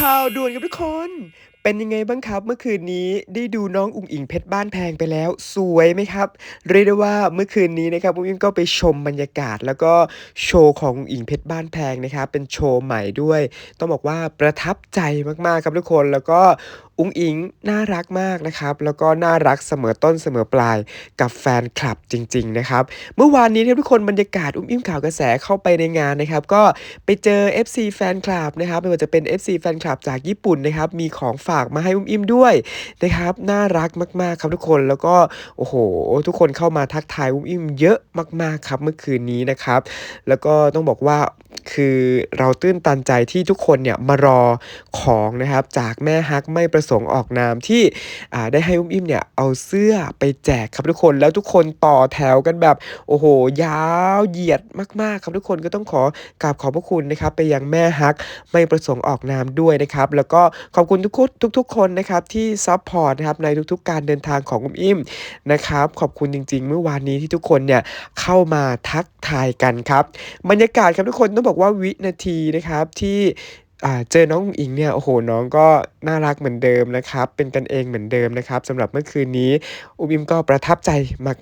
ข่าวด่วนครับทุกคน เป็นยังไงบ้างครับเมื่อคืนนี้ได้ดูน้องอุ๋งอิงเพชรบ้านแพงไปแล้ว สวยไหมครับ เรียกได้ว่าเมื่อคืนนี้นะครับอุ๋งอิงก็ไปชมบรรยากาศ แล้วก็โชว์ของอุ๋งอิงเพชรบ้านแพงนะครับเป็นโชว์ใหม่ด้วย ต้องบอกว่าประทับใจมากๆครับทุกคนแล้วก็อุ๋งอิงน่ารักมากนะครับ แล้วก็น่ารักเสมอต้นเสมอปลายกับแฟนคลับจริง ๆ นะครับ เมื่อวานนี้ครับทุกคนบรรยากาศอุ้มอิ่มข่าวกระแสเข้าไปในงานนะครับ ก็ไปเจอ FC แฟนคลับนะครับไม่ว่าจะเป็น FC แฟนคลับจากญี่ปุ่นนะครับมีของฝากมาให้อุ้มอิ่มด้วยนะครับน่ารักมาก ๆ ครับทุกคนแล้วก็โอ้โห ทุกคนเข้ามาทักทายอุ้มอิ่มเยอะมาก ๆ ครับเมื่อคืนนี้นะครับ แล้วก็ต้องบอกว่า คือเราตื้นตันใจที่ทุกคนเนี่ยมารอของนะครับจากแม่ฮักไม่ประสงค์ออกนามที่อ่าได้ให้อุ้มอิ่มเนี่ยเอาเสื้อไปแจกครับทุกคนแล้วทุกคนต่อแถวกันแบบโอ้โหยาวเหยียดมากๆครับทุกคนก็ต้องขอกราบขอบพระคุณนะครับไปยังแม่ฮักไม่ประสงค์ออกนามด้วยนะครับแล้วก็ขอบคุณทุกคนทุกๆคนนะครับที่ซัพพอร์ตนะครับในทุกๆ การเดินทางของอุ้มอิ่มนะครับขอบคุณจริง ๆ เมื่อวานนี้ที่ทุกคนเนี่ยเข้ามาทักทายกันครับบรรยากาศครับทุกคนต้องบอกว่าวินาทีนะครับที่เจอน้องอุ๋งอิงเนี่ยโอ้โหน้องก็น่ารักเหมือนเดิมนะครับ เป็นกันเองเหมือนเดิมนะครับสำหรับเมื่อคืนนี้อุ้มอิมก็ประทับใจ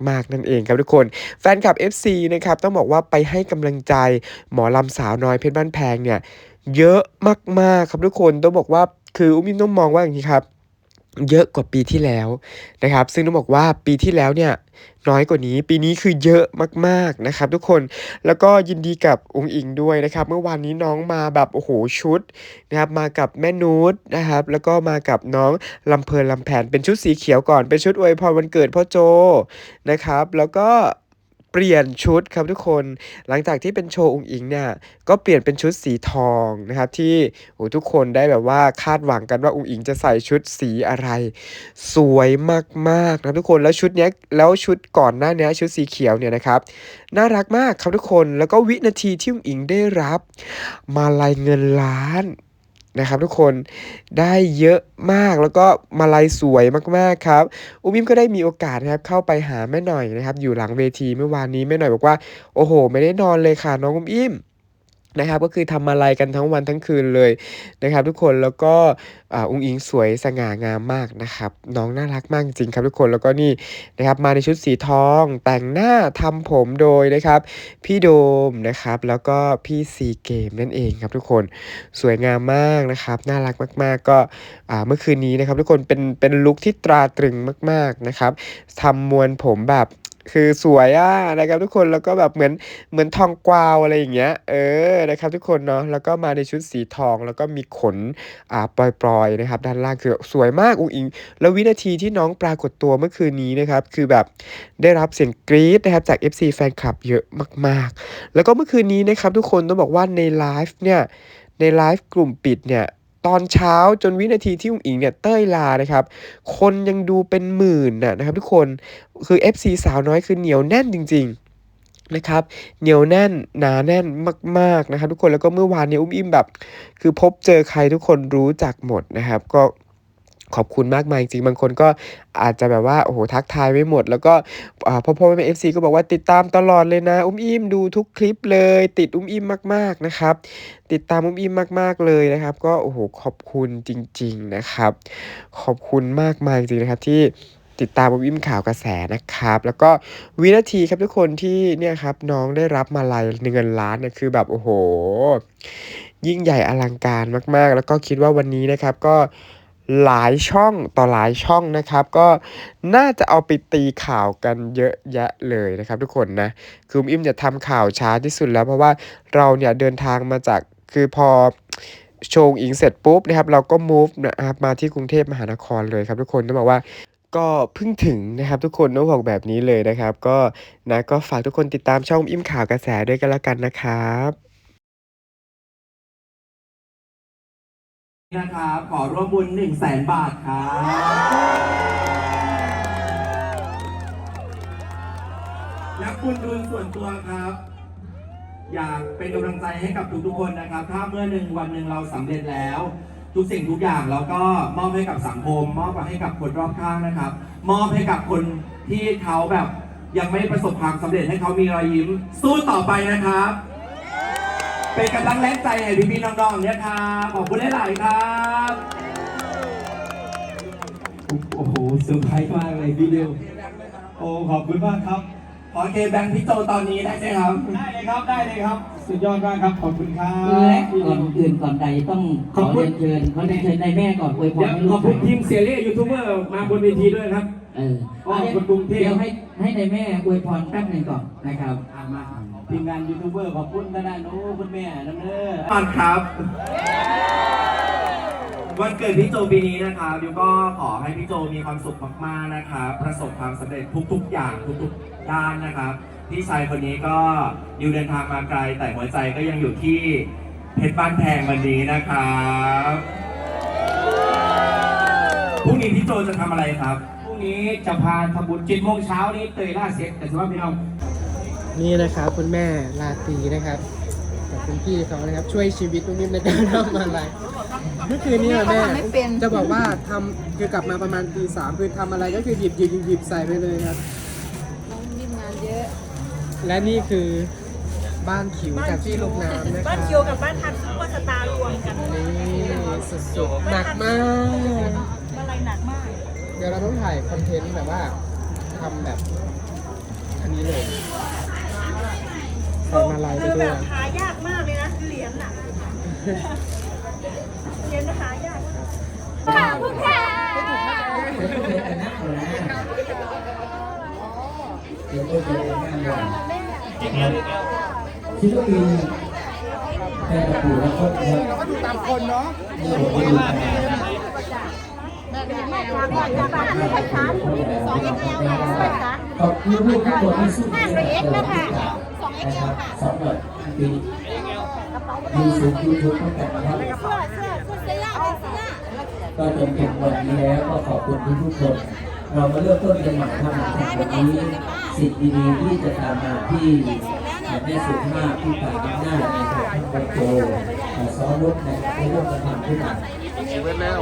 มาก ๆ นั่นเองครับทุกคน แฟนคลับ FC นะครับต้องบอกว่าไปให้กำลังใจหมอลำสาวน้อยเพชรบ้านแพงเนี่ยเยอะมาก ๆ ครับทุกคนต้องบอกว่าคืออุ้มอิมต้องมองว่าอย่างนี้ครับ เยอะกว่าปีที่แล้วนะครับ ซึ่งต้องบอกว่าปีที่แล้วเนี่ยน้อยกว่านี้ ปีนี้คือเยอะมากๆนะครับ ทุกคนแล้วก็ยินดีกับองค์อิงด้วยนะครับ เมื่อวานนี้น้องมาแบบโอ้โหชุดนะครับมากับแม่นูตนะครับ แล้วก็มากับน้องลำเพลินลำแผนเป็นชุดสีเขียวก่อนเป็นชุดอวยพรวันเกิดพ่อโจนะครับ แล้วก็ เปลี่ยนชุดครับทุกคน หลังจากที่เป็นโชว์องค์อิงเนี่ยก็เปลี่ยนเป็นชุดสีทองนะครับที่โอ้ทุกคนได้แบบว่าคาดหวังกันว่าองค์อิงจะใส่ชุดสีอะไร สวยมากๆนะทุกคนแล้วชุดเนี้ยแล้วชุดก่อนหน้านี้ชุดสีเขียวเนี่ยนะครับน่ารักมากครับทุกคนแล้วก็วินาทีที่อุ้งอิงได้รับ มาลัยเงินล้าน นะครับทุกคนได้เยอะมากแล้วก็มาลัยสวยมากๆครับอุ้มอิมก็ได้มีโอกาสนะครับเข้าไปหาแม่หน่อยนะครับ อยู่หลังเวทีเมื่อวานนี้แม่หน่อยบอกว่า โอ้โห ไม่ได้นอนเลยค่ะน้องอุ้มอิม นะครับก็คือทำอะไรกันทั้งวันทั้งคืนเลยนะครับ ทุกคนแล้วก็อุ้งอิงสวยสง่างามมากนะครับ น้องน่ารักมากจริงครับทุกคนแล้วก็นี่นะครับมาในชุดสีทอง แต่งหน้าทำผมโดยนะครับ พี่โดมนะครับแล้วก็พี่ซีเกมนั่นเองครับทุกคนสวยงามมากนะครับน่ารักมาก ๆ ก็อ่าเมื่อคืนนี้นะครับ ทุกคนเป็นเป็นลุคที่ตราตรึงมาก ๆนะครับทำมวลผมแบบ คือสวยอะนะครับทุกคนแล้วก็แบบเหมือนเหมือนทองกวาวอะไรอย่างเงี้ยเออนะครับทุกคนเนาะแล้วก็มาในชุดสีทองแล้วก็มีขนอ่าปล่อยๆนะครับ ด้านล่างคือสวยมากอุ้งอิง แล้ววินาทีที่น้องปรากฏตัวเมื่อคืนนี้นะครับ คือแบบได้รับเสียงกรี๊ดนะครับจาก FC แฟนคลับเยอะมาก ๆ แล้วก็เมื่อคืนนี้นะครับทุกคนต้องบอกว่าในไลฟ์เนี่ยในไลฟ์กลุ่มปิดเนี่ย ตอนเช้าจนวินาทีที่อุ้งอิงเนี่ยเต้ยลานะครับ คนยังดูเป็นหมื่นน่ะนะครับทุกคนคือ FC สาวน้อยคือเหนียวแน่นจริง ๆนะครับเหนียวแน่นหนาแน่นมาก ๆ นะครับ ทุกคนแล้วก็เมื่อวานเนี้อุ้มอิ่มแบบ คือพบเจอใครทุกคนรู้จักหมดนะครับ ก็ ขอบคุณมากมายจริงๆบางคนก็อาจจะแบบว่าโอ้โหทักทายไม่หมด แล้วก็พ่อพ่อแม่แม่เอฟซีก็บอกว่าติดตามตลอดเลยนะ อุ้มอิ่มดูทุกคลิปเลย ติดอุ้มอิ่มมากๆนะครับ ติดตามอุ้มอิ่มมากๆเลยนะครับ ก็โอ้โหขอบคุณจริง ๆนะครับ ขอบคุณมากมายจริงๆนะครับที่ติดตามอุ้มอิ่มข่าวกระแสนะครับ แล้วก็วินาทีครับทุกคนที่เนี่ยครับน้องได้รับมาลัยเงินล้านเนี่ยคือแบบโอ้โห ยิ่งใหญ่อลังการมากๆ แล้วก็คิดว่าวันนี้นะครับก็ หลายช่องต่อหลายช่องนะครับ ก็น่าจะเอาไปตีข่าวกันเยอะแยะเลยนะครับทุกคนนะคืออิมจะทำข่าวช้าที่สุดแล้ว เพราะว่าเราเนี่ยเดินทางมาจากคือพอโชว์อิงเสร็จปุ๊บนะครับเราก็ move นะครับมาที่กรุงเทพมหานครเลยครับทุกคนต้องบอกว่าก็เพิ่งถึงนะครับทุกคนต้องบอกแบบนี้เลยนะครับ ก็นะก็ฝากทุกคนติดตามช่องอิมข่าวกระแสด้วยกันแล้วกันนะครับ นะครับขอร่วมบุญ1 0 0 0 0แสนบาทครับและคุณดุลส่วนตัวครับ อยากเป็นกำลังใจให้กับทุกๆคนนะครับ ถ้าเมื่อหนึ่งวันหนึ่งเราสำเร็จแล้ว ทุกสิ่งทุกอย่างเราก็มอบให้กับสังคม มอบให้กับคนรอบข้างนะครับ มอบให้กับคนที่เขาแบบยังไม่ประสบความสำเร็จให้เขามีรอยยิ้มสู้ต่อไปนะครับ เเป็นกำลังแรงใจให้พี่ๆน้องๆเนี่ยครับขอบคุณหลายๆครับโอ้โหเซอร์ไพรส์มากเลยพี่ดิวโอ้ขอบคุณมากครับ ขอเคแบงค์พี่โจตอนนี้ได้ไหมครับ ได้เลยครับได้เลยครับ สุดยอดมากครับขอบคุณครับและก่อนอื่นก่อนใดต้องขอเรียนเชิญขอเรียนเชิญในแม่ก่อนอวยพรเดี๋ยวให้ลูขอบกคุณทีมเสียเล่ยูทูบเบอร์มาบนเวทีด้วยครับ เออขอบคุณกรุงเทพเดี๋ยวให้ให้ในแม่อวยพรแป๊บหนึ่งก่อนนะครับอะมา ทีมงานยูทูบเบอร์ขอบคุณท่านโอ้คุณแม่น้ำเด้อก่อนครับ วันเกิดพี่โจปีนี้นะครับยูก็ขอให้พี่โจมีความสุขมากๆนะครับประสบความสำเร็จทุกๆ อย่างทุกๆด้านนะครับ พี่ชายคนนี้ก็อยู่เดินทางมาไกล แต่หัวใจก็ยังอยู่ที่เพชรบ้านแพงวันนี้นะครับพรุ่งนี้พี่โจจะทำอะไรครับ พรุ่งนี้จะพาทำบุญเจ็ดโมงเช้านี้เตยล่าเสร็จแต่สำหรับพี่น้อง นี่นะครับคุณแม่ลาตรีนะครับกับคุณพี่เขานะครับช่วยชีวิตนุ่มนิ่มในการทำอะไรเมื่อคืนนี้อะแม่เขาทำไม่เป็น จะบอกว่าทำคือกลับมาประมาณตีสามคือทำอะไรก็คือหยิบหยิบหยิบหยิบใส่ไปเลยครับ น้องนิ่มงานเยอะ และนี่คือบ้านขิวกับที่ลูกน้ำนะครับบ้านคิวกับบ้านทันซุปเปอร์สตาร์รวมกันนี่สุดๆหนักมาก อะไรหนักมาก เดี๋ยวเราต้องถ่ายคอนเทนต์แบบว่าทำแบบ อันนี้เลยใส่มาลายไปคือด้แบวยบหายากมากเลยนะเหรียญน่ะเหรียญหายากค่ะคุณค่ะเดี๋ยวเจอกันนะคนนะเดี๋ยวเจอกันนะศิลปินแฟนประตูและครอบครัวเราก็ดูตามคนเนาะนี่ผมก็ดูกันขอบคุณลูกทุกคนที่สู้ในเกิด นะครับสองหน่อยปีดูสูงยูทูบตั้งแต่นะครับก็จนถึงวันนี้แล้วก็ขอบคุณทุกทุกคน เรามาเริ่มต้นกันใหม่ครับวันนี้สิ่งดีๆที่จะตามมาที่แม่สุภาพที่ป่าหน้าในสถานบันโตซ้อมรถในในเรื่องการทำขึ้นมาชีว่าหน้า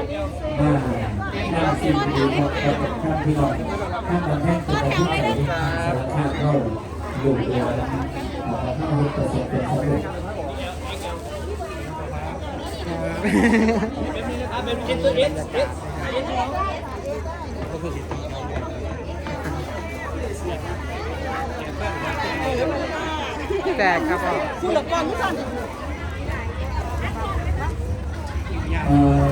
สิ่งดีๆของเราเป็นพี่น้องข้ามกำแพงตัวที่ไหนสารคามเข้าอยู่เดียวนะครับ ขอให้ทุกคนประสบความสำเร็จแจกครับพ่อเอ่อ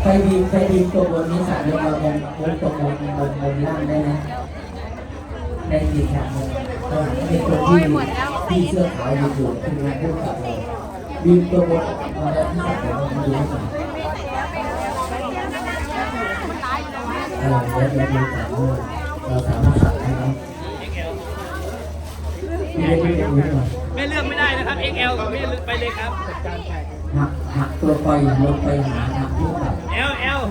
ใครดีใครดีตัวบนนี้สามารถเราบนบนตัวบนบนบนล่างได้ไหมได้ดีครับก็เป็นคนที่ ที่เสื้อขาวอยู่อยู่ทีมงานผู้กับเราดีตัวบนมาได้ที่สามารถมาดูให้หน่อยเออเดี๋ยวเดี๋ยวดูก่อนว่าเราสามารถสั่งได้ไหมไม่ได้ไม่ได้ดูหน่อยไม่เลือกไม่ได้นะครับ XL กับไม่เลือกไปเลยครับหักหักตัวไปลงไปหาหักผู้กับ L L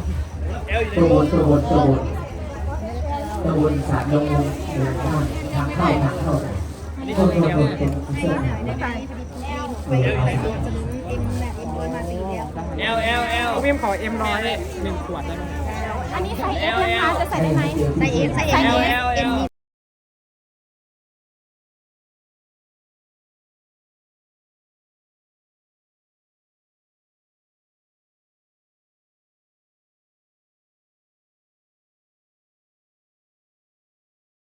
L อยู่ในตัวบโบนตัวบนตัวบนตัวบนสามลงลงลงข้างทางเข้าทางเข้า ตัวตัวบนเป็นเสื้อหนังเออเอาสาม L L L วิมขอเอ็มร้อยหนึ่งขวดได้ไหมอันนี้ใส่เอฟนะคะจะใส่ได้ไหมใส่เอฟใส่เอฟ L L L